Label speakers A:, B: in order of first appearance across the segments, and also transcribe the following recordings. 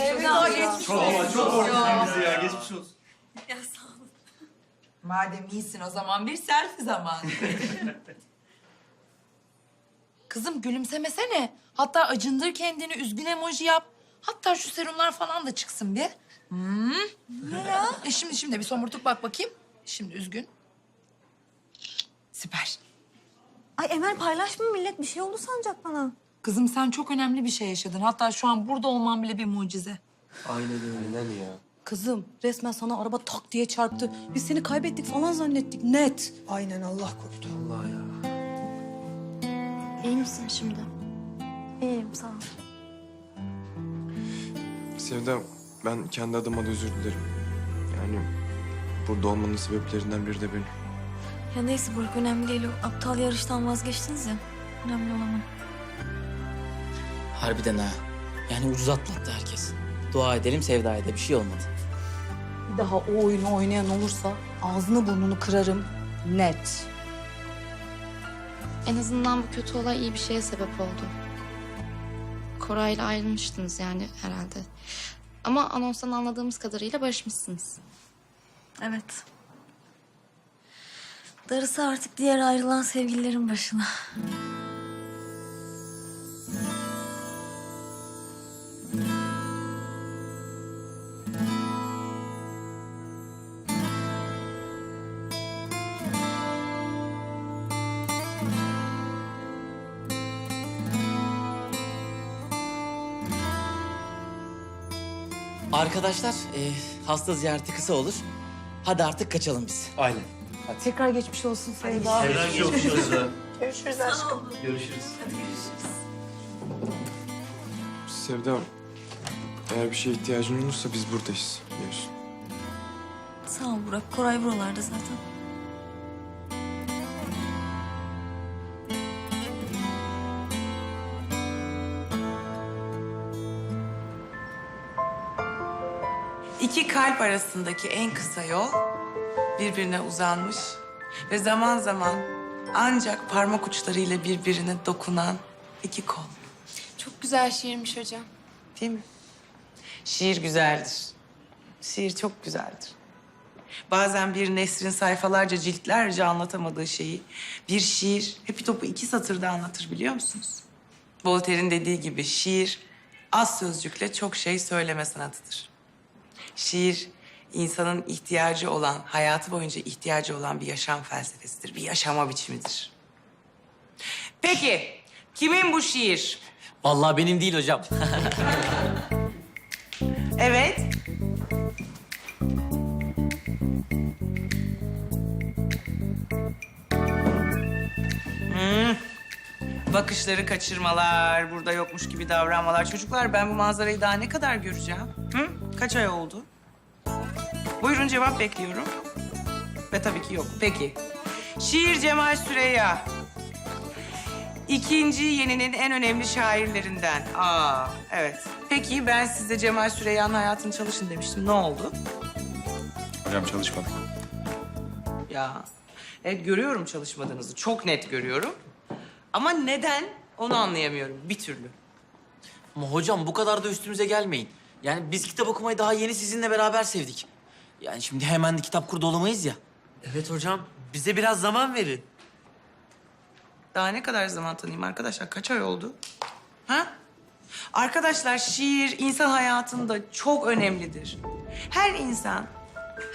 A: Sevda geçmiş
B: Çok ama çok korkutun bizi ya. Geçmiş olsun.
A: Ya sağ olun.
C: Madem iyisin o zaman bir selfie zamanı. Kızım gülümsemesene. Hatta acındır kendini, üzgün emoji yap. Hatta şu serumlar falan da çıksın bir. Hmm. Ne ya? E şimdi şimdi bir somurtuk bak bakayım. Şimdi üzgün. Süper.
A: Ay Emel paylaşma millet bir şey oldu sanacak bana.
C: Kızım sen çok önemli bir şey yaşadın. Hatta şu an burada olman bile bir mucize.
D: Aynen öyle. Aynen ya.
E: Kızım resmen sana araba tak diye çarptı. Biz seni kaybettik falan zannettik net.
F: Aynen Allah korudu.
D: Allah ya.
A: İyi misin şimdi? İyiyim sağ ol.
G: Sevda, ben kendi adıma da özür dilerim. Yani burada olmanın sebeplerinden biri de benim.
A: Ya neyse Burak önemli değil. O aptal yarıştan vazgeçtiniz ya. Önemli olan o.
H: Harbiden ha. Yani ucuz atlattı herkes. Dua edelim Sevda'ya da bir şey olmadı.
E: Bir daha o oyunu oynayan olursa ağzını burnunu kırarım net.
I: En azından bu kötü olay iyi bir şeye sebep oldu. Koray'la ayrılmıştınız yani herhalde. Ama anonstan anladığımız kadarıyla barışmışsınız.
A: Evet. Darısı artık diğer ayrılan sevgililerin başına.
H: Arkadaşlar e, hasta ziyareti kısa olur. Hadi artık kaçalım biz.
D: Aynen.
E: Tekrar geçmiş olsun Sevda.
B: Sevda geçmiş olsun.
F: Görüşürüz aşkım.
B: Görüşürüz.
G: Sevda, eğer bir şeye ihtiyacın olursa biz buradayız biliyorsun.
A: Sağ ol Burak. Koray buralarda zaten.
J: İki kalp arasındaki en kısa yol birbirine uzanmış ve zaman zaman ancak parmak uçlarıyla birbirine dokunan iki kol.
I: Çok güzel şiirmiş hocam.
J: Değil mi? Şiir güzeldir. Şiir çok güzeldir. Bazen bir nesrin sayfalarca, ciltlerce anlatamadığı şeyi bir şiir hepi topu iki satırda anlatır biliyor musunuz? Voltaire'in dediği gibi şiir az sözcükle çok şey söyleme sanatıdır. Şiir insanın ihtiyacı olan, hayatı boyunca ihtiyacı olan bir yaşam felsefesidir, bir yaşama biçimidir. Peki, kimin bu şiir?
H: Vallahi benim değil hocam.
J: Evet. Hmm. Bakışları kaçırmalar, burada yokmuş gibi davranmalar. Çocuklar ben bu manzarayı daha ne kadar göreceğim? Hı? Kaç ay oldu? Buyurun cevap bekliyorum. Ve tabii ki yok. Peki. Şiir Cemal Süreyya. İkinci yeninin en önemli şairlerinden. Aa, evet. Peki ben size Cemal Süreyya'nın hayatını çalışın demiştim. Ne oldu?
G: Hocam çalışmadık.
J: Ya, evet görüyorum çalışmadığınızı. Çok net görüyorum. Ama neden onu anlayamıyorum bir türlü.
H: Ama hocam bu kadar da üstümüze gelmeyin. Yani biz kitap okumayı daha yeni sizinle beraber sevdik. Yani şimdi hemen kitap kurdu olamayız ya.
D: Evet hocam. Bize biraz zaman verin.
J: Daha ne kadar zaman tanıyayım arkadaşlar? Kaç ay oldu? Ha? Arkadaşlar şiir insan hayatında çok önemlidir. Her insan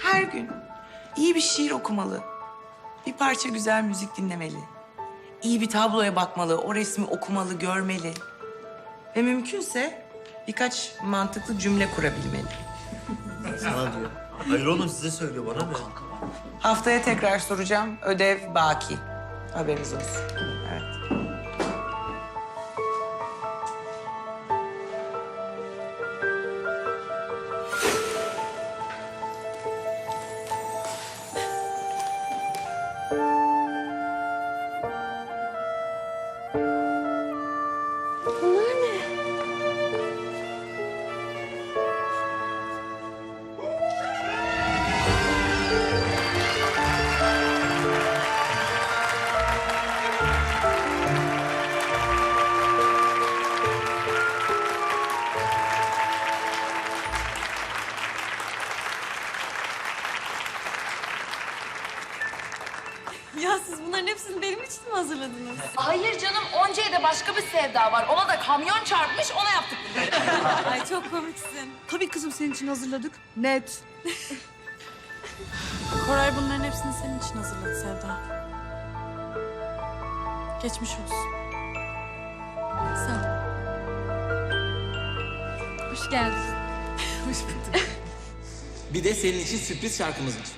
J: her gün iyi bir şiir okumalı. Bir parça güzel müzik dinlemeli. İyi bir tabloya bakmalı, o resmi okumalı, görmeli. Ve mümkünse birkaç mantıklı cümle kurabilmeli.
D: Sana diyor. Hayır oğlum size söylüyor bana ne?
J: Haftaya tekrar soracağım. Ödev baki. Haberiniz olsun. Evet.
E: Senin için hazırladık. Net.
K: Koray bunların hepsini senin için hazırladı Sevda. Geçmiş olsun. Sağ ol. Hoş geldin. Hoş bulduk.
L: Bir de senin için sürpriz şarkımız var.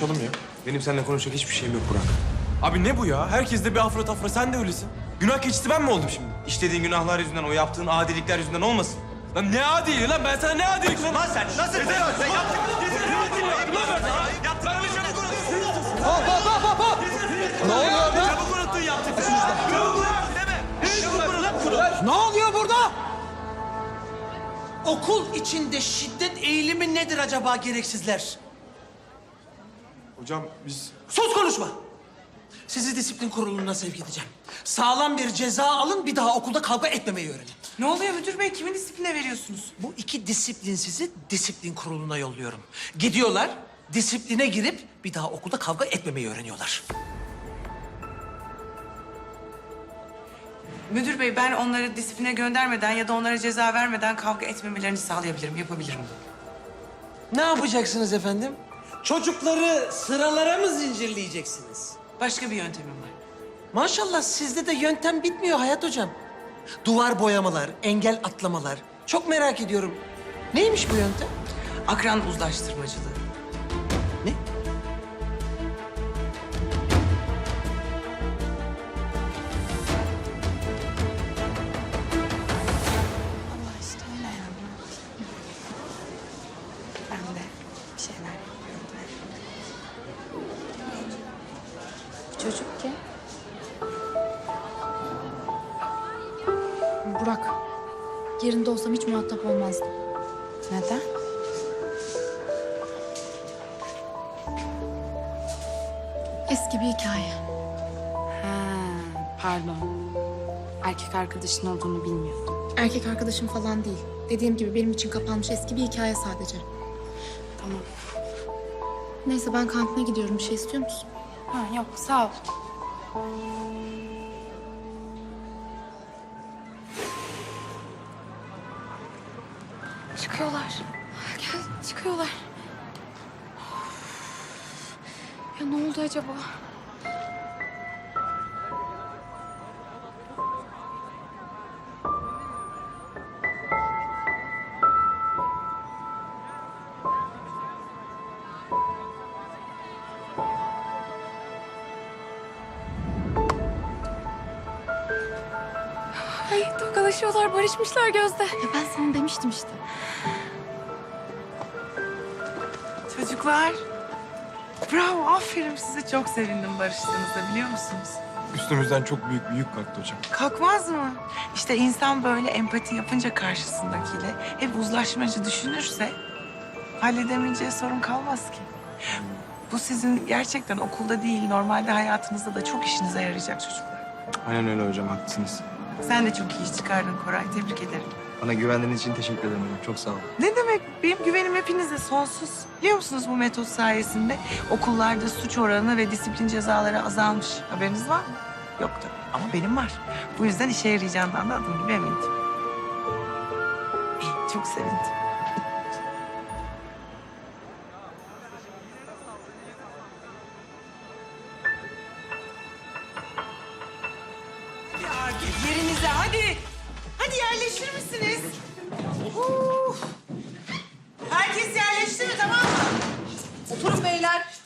M: Konuşalım ya. Benim seninle konuşacak hiçbir şeyim yok Burak.
G: Abi ne bu ya? Herkes de bir afra tafra. Sen de öylesin. Günah keçisi ben mi oldum şimdi? İşlediğin günahlar yüzünden, o yaptığın adilikler yüzünden olmasın. Lan ne adiliği lan? Ben sana ne adilik lan? Lan sen nasıl sen yaptın? Yaptın mı çabuk unuttun? Hop hop hop hop hop! Ne oluyor lan? Çabuk unuttun yaptık. Çabuk unuttun deme. Çabuk unuttun.
N: Ne oluyor burada? Okul içinde şiddet eğilimi nedir acaba gereksizler?
M: Hocam biz...
N: Sus konuşma. Sizi disiplin kuruluna sevk edeceğim. Sağlam bir ceza alın bir daha okulda kavga etmemeyi öğrenin.
J: Ne oluyor müdür bey? Kimin disipline veriyorsunuz?
N: Bu iki disiplin sizi disiplin kuruluna yolluyorum. Gidiyorlar, disipline girip bir daha okulda kavga etmemeyi öğreniyorlar.
J: Müdür bey ben onları disipline göndermeden ya da onlara ceza vermeden kavga etmemelerini sağlayabilirim, yapabilirim.
N: Ne yapacaksınız efendim? Çocukları sıralara mı zincirleyeceksiniz?
J: Başka bir yöntemim var.
N: Maşallah sizde de yöntem bitmiyor Hayat Hocam. Duvar boyamalar, engel atlamalar. Çok merak ediyorum. Neymiş bu yöntem?
J: Akran uzlaştırmacılığı.
O: Burak. Yerinde olsam hiç muhatap olmazdım.
J: Neden?
O: Eski bir hikaye.
J: Ha, pardon. Erkek arkadaşın olduğunu bilmiyordum.
O: Erkek arkadaşım falan değil. Dediğim gibi benim için kapanmış eski bir hikaye sadece.
J: Tamam.
O: Neyse ben kantine gidiyorum. Bir şey istiyor musun?
J: Ha, yok sağ ol.
O: Ay tokalaşıyorlar, barışmışlar Gözde. Ya ben sana demiştim işte.
J: Çocuklar. Bravo, aferin size. Çok sevindim barıştığınızda biliyor musunuz?
G: Üstümüzden çok büyük bir yük kalktı hocam.
J: Kalkmaz mı? İşte insan böyle empati yapınca karşısındakiyle hep uzlaşmacı düşünürse halledemeyeceği sorun kalmaz ki. Bu sizin gerçekten okulda değil, normalde hayatınızda da çok işinize yarayacak çocuklar.
G: Aynen öyle hocam haklısınız.
J: Sen de çok iyi iş çıkardın Koray, tebrik ederim.
M: Bana güvendiğiniz için teşekkür ederim. Çok sağ olun.
J: Ne demek? Benim güvenim hepinize sonsuz. Biliyor musunuz bu metot sayesinde okullarda suç oranı ve disiplin cezaları azalmış. Haberiniz var mı? Yoktu. Ama benim var. Bu yüzden işe yarayacağından da adım gibi emindim. İyi, çok sevindim.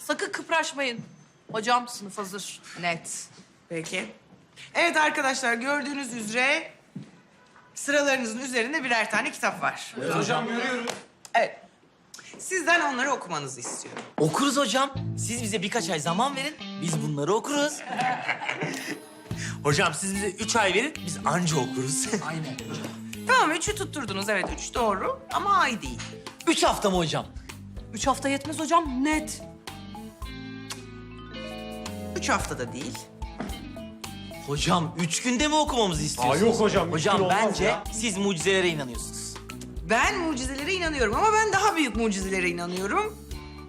E: Sakın kıpraşmayın. Hocam sınıf hazır.
J: Net. Peki. Evet arkadaşlar gördüğünüz üzere sıralarınızın üzerinde birer tane kitap var.
N: Hocam görüyoruz.
J: Evet. Sizden onları okumanızı istiyorum.
H: Okuruz hocam. Siz bize birkaç ay zaman verin. Biz bunları okuruz.
B: Hocam siz bize üç ay verin, biz anca okuruz.
J: Tamam üçü tutturdunuz evet üç doğru ama ay değil.
H: Üç hafta mı hocam?
E: Üç hafta yetmez hocam net.
J: Üç haftada değil.
H: Hocam üç günde mi okumamızı istiyorsunuz?
N: Aa, yok hocam, üç
H: Hocam
N: gün olmaz
H: bence
N: ya.
H: siz mucizelere inanıyorsunuz.
J: Ben mucizelere inanıyorum ama ben daha büyük mucizelere inanıyorum.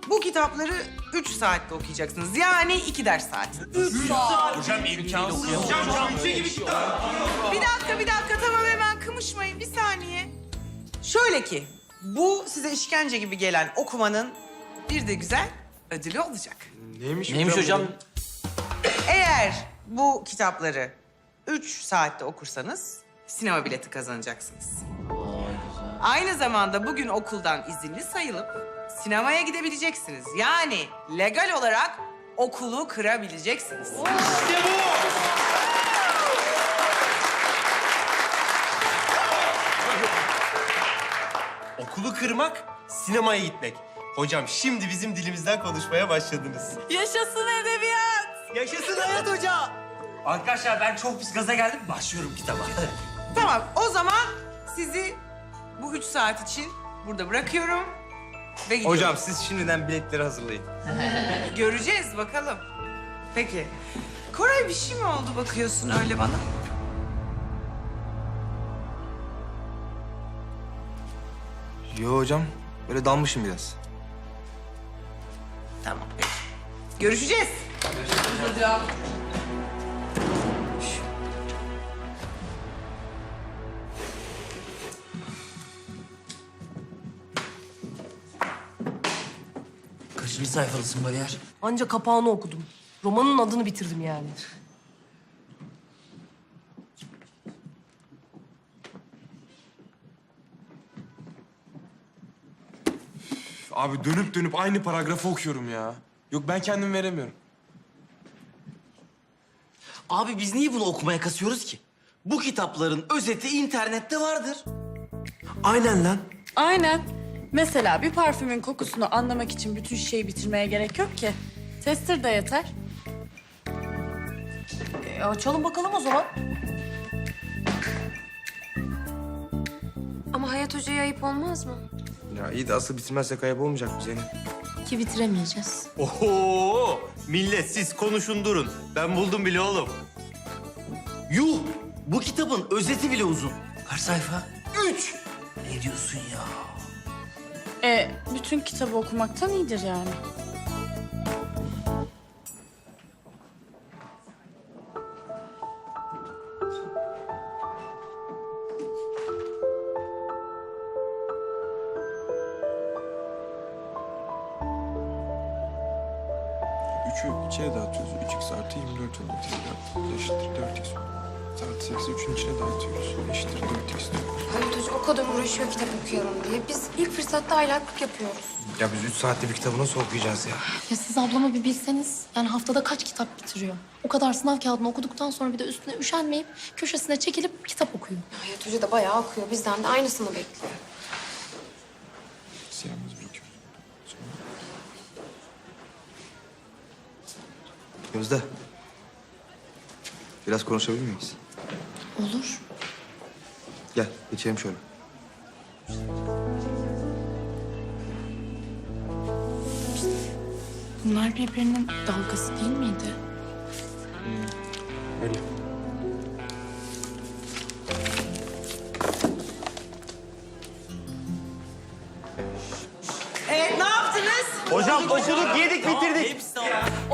J: Bu kitapları üç saatte okuyacaksınız. Yani iki ders saati.
B: Hocam imkansız.
J: Bir dakika, bir dakika. Tamam hemen kımışmayın. Bir saniye. Şöyle ki, bu size işkence gibi gelen okumanın bir de güzel ödülü olacak.
G: Neymiş,
H: Neymiş hocam?
J: Eğer bu kitapları üç saatte okursanız sinema bileti kazanacaksınız. Aynı zamanda bugün okuldan izinli sayılıp sinemaya gidebileceksiniz. Yani legal olarak okulu kırabileceksiniz.
N: Okulu kırmak, sinemaya gitmek. Hocam şimdi bizim dilimizden konuşmaya başladınız.
E: Yaşasın edebiyat.
N: Yaşasın hayat hoca.
B: Arkadaşlar ben çok pis gaza geldim, başlıyorum kitaba.
J: Tamam, o zaman sizi bu üç saat için burada bırakıyorum ve gidiyorum.
N: Hocam siz şimdiden biletleri hazırlayın.
J: Göreceğiz bakalım. Peki. Koray bir şey mi oldu bakıyorsun öyle bana?
G: Yo hocam böyle dalmışım biraz.
J: Tamam peki. Görüşeceğiz.
H: Kaçıncı sayfalısın Bariyer?
E: Anca kapağını okudum. Romanın adını bitirdim yani.
G: Abi dönüp dönüp aynı paragrafı okuyorum ya. Yok ben kendim veremiyorum.
H: Abi biz niye bunu okumaya kasıyoruz ki? Bu kitapların özeti internette vardır.
G: Aynen lan.
K: Aynen. Mesela bir parfümün kokusunu anlamak için bütün şişeyi bitirmeye gerek yok ki. Tester de yeter. E, açalım bakalım o zaman.
F: Ama Hayat Hoca'ya ayıp olmaz mı?
M: Ya iyi de asıl bitirmezsek ayıp olmayacak mı Zeynep?
F: Ki bitiremeyeceğiz.
N: Oho! Millet siz konuşun durun. Ben buldum bile oğlum.
H: Yuh! Bu kitabın özeti bile uzun.
P: Kaç sayfa?
H: Üç!
P: Ne diyorsun ya?
K: E, bütün kitabı okumaktan iyidir yani.
M: 4 alıyor Eşittir 4x. Artı 8'i 3'ün içine dağıtıyoruz. Eşittir 4x.
F: Halit Hoca o kadar uğraşıyor kitap okuyorum diye. Biz ilk fırsatta aylaklık yapıyoruz.
G: Ya biz üç saatte bir kitabı nasıl okuyacağız ya?
O: Ya siz ablama bir bilseniz yani haftada kaç kitap bitiriyor? O kadar sınav kağıdını okuduktan sonra bir de üstüne üşenmeyip köşesine çekilip kitap okuyor.
F: Hayat Hoca da bayağı okuyor. Bizden de aynısını bekliyor.
M: Siyahımız bırakıyor. Sonra...
N: Gözde. Biraz konuşabilir miyiz?
O: Olur.
N: Gel geçelim şöyle.
K: Bunlar birbirinin dalgası değil miydi?
M: Öyle.
J: Evet ne yaptınız?
N: Hocam okuduk, yedik, bitirdik.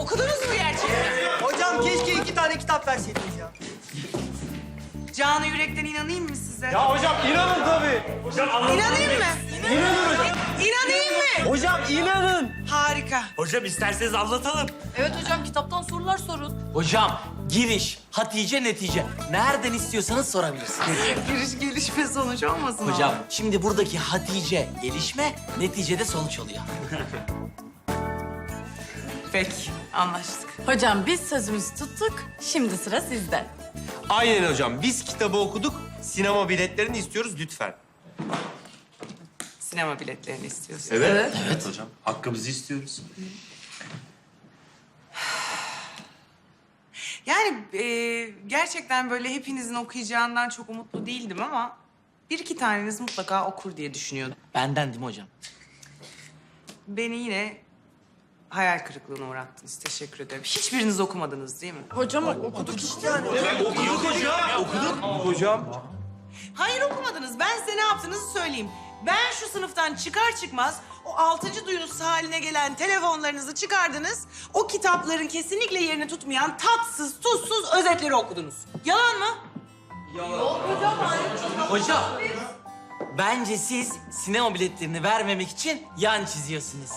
J: Okudunuz mu gerçekten?
P: Hocam keşke iki tane kitap verseydiniz ya.
J: Canı yürekten inanayım mı size?
G: hocam inanın tabii.
J: İnanayım mı? İnanın hocam. İnanayım mı?
P: Hocam inanın.
J: Harika.
B: Hocam isterseniz anlatalım.
K: Evet hocam kitaptan sorular sorun.
H: Hocam giriş, Hatice, netice. Nereden istiyorsanız sorabilirsiniz.
J: Giriş gelişme sonuç olmasın
H: Hocam şimdi buradaki Hatice gelişme, neticede sonuç oluyor.
J: Peki anlaştık.
K: Hocam biz sözümüzü tuttuk. Şimdi sıra sizde.
N: Aynen hocam. Biz kitabı okuduk. Sinema biletlerini istiyoruz lütfen.
J: Sinema biletlerini istiyorsun.
N: Evet. Evet hocam. Hakkımızı istiyoruz.
J: Yani e, gerçekten böyle hepinizin okuyacağından çok umutlu değildim ama... ...bir iki taneniz mutlaka okur diye düşünüyordum.
H: Benden değil mi hocam?
J: Beni yine hayal kırıklığına uğrattınız. Teşekkür ederim. Hiçbiriniz okumadınız değil mi?
K: Hocam okuduk işte.
G: Hocam.
J: Hayır okumadınız. Ben size ne yaptığınızı söyleyeyim. Ben şu sınıftan çıkar çıkmaz o altıncı duyunusu haline gelen telefonlarınızı çıkardınız. O kitapların kesinlikle yerini tutmayan tatsız, tuzsuz özetleri okudunuz. Yalan mı?
H: Hocam, bence siz sinema biletlerini vermemek için yan çiziyorsunuz.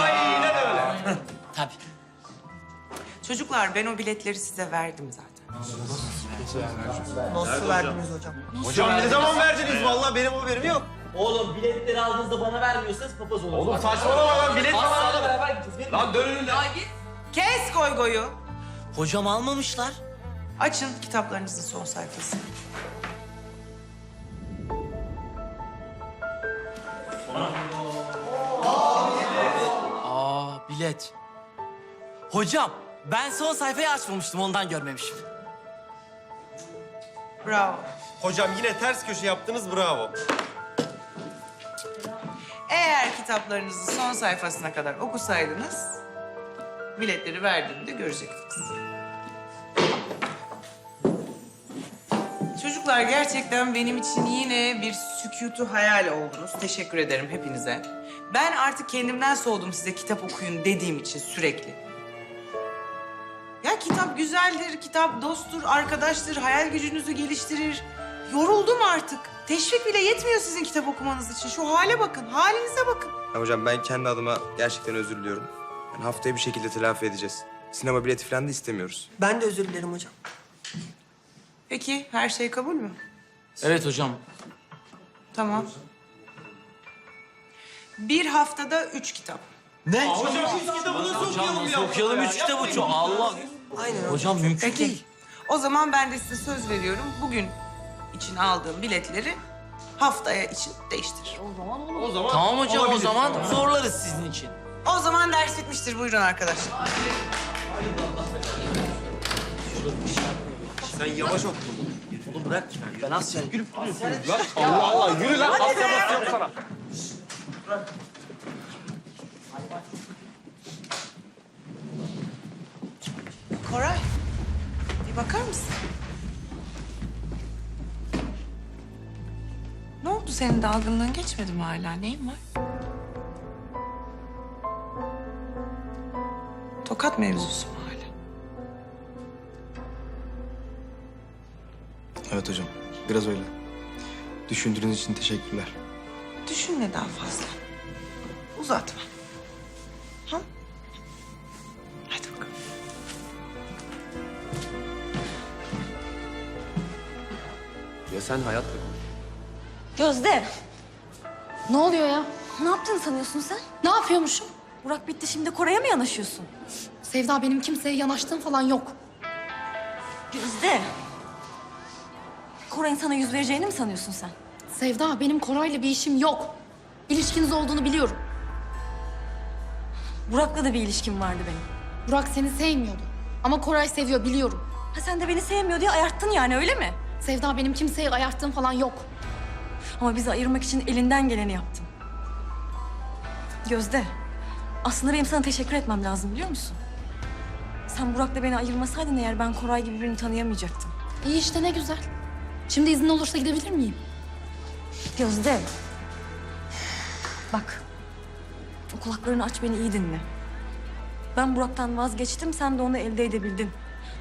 H: Aynen öyle. Tabii.
J: Çocuklar ben o biletleri size verdim zaten.
P: Nasıl verdiniz hocam?
N: Hocam ne zaman verdiniz? Vallahi benim haberim yok.
H: Oğlum biletleri aldığınızda bana vermiyorsanız papaz olursunuz. Oğlum
G: Saçmalama lan bilet
H: Hastanede beraber gideceğiz.
G: Lan dönün lan.
J: Kes goygoyu.
H: Hocam almamışlar.
J: Açın kitaplarınızın son sayfası.
H: Bilet. Hocam ben son sayfayı açmamıştım ondan görmemişim.
J: Bravo.
N: Hocam yine ters köşe yaptınız bravo.
J: Eğer kitaplarınızı son sayfasına kadar okusaydınız... ...biletleri verdiğimde görecektiniz. Çocuklar gerçekten benim için yine bir sükutu hayal oldunuz. Teşekkür ederim hepinize. Ben artık kendimden soğudum size kitap okuyun dediğim için sürekli. Ya kitap güzeldir, kitap dosttur, arkadaştır, hayal gücünüzü geliştirir. Yoruldum artık. Teşvik bile yetmiyor sizin kitap okumanız için. Şu hale bakın, halinize bakın.
M: Ya hocam ben kendi adıma gerçekten özür diliyorum. Yani haftaya bir şekilde telafi edeceğiz. Sinema bileti falan da istemiyoruz.
P: Ben de özür dilerim hocam.
J: Peki, her şey kabul mü?
H: Evet hocam.
J: Tamam. Bir haftada üç kitap.
H: Hocam nasıl okuyalım üç kitabı çok Allah.
J: Aynen
H: Hocam mümkün
J: Peki.
H: değil.
J: O zaman ben de size söz veriyorum. Bugün için aldığım biletleri haftaya için değiştir.
H: Tamam hocam o zaman zorlarız sizin için.
J: O zaman ders bitmiştir. Buyurun arkadaşlar.
B: Sen yavaş oku.
H: Oğlum bırak. Ben Asya gülüp
J: Koray, bir bakar mısın? Ne oldu senin dalgınlığın geçmedi mi hala? Neyin var? Tokat mevzusu mu hala?
M: Evet hocam. Biraz öyle. Düşündüğünüz için teşekkürler.
J: Düşünme daha fazla. Uzatma. Ha? Hadi bakalım.
B: Ya sen hayatla
Q: Gözde,
O: Ne oluyor ya?
Q: ne yaptığını sanıyorsun sen?
O: Ne yapıyormuşum?
Q: Burak bitti şimdi Koray'a mı yanaşıyorsun?
O: Sevda benim kimseye yanaştığım falan yok.
Q: Gözde. Koray'ın sana yüz vereceğini mi sanıyorsun sen?
O: Sevda benim Koray'la bir işim yok. İlişkiniz olduğunu biliyorum.
Q: Burak'la da bir ilişkim vardı benim.
O: Burak seni sevmiyordu. Ama Koray seviyor biliyorum.
Q: Ha sen de beni sevmiyor diye ayarttın yani öyle mi?
O: Sevda benim kimseye ayarttığım falan yok.
Q: Ama bizi ayırmak için elinden geleni yaptın. Gözde, aslında benim sana teşekkür etmem lazım biliyor musun? Sen Burak'la beni ayırmasaydın eğer ben Koray gibi birini tanıyamayacaktım.
O: İyi işte ne güzel. Şimdi izin olursa gidebilir miyim?
Q: Gözde. Bak. O kulaklarını aç beni iyi dinle. Ben Burak'tan vazgeçtim, sen de onu elde edebildin.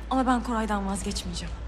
Q: Ama ben Koray'dan vazgeçmeyeceğim.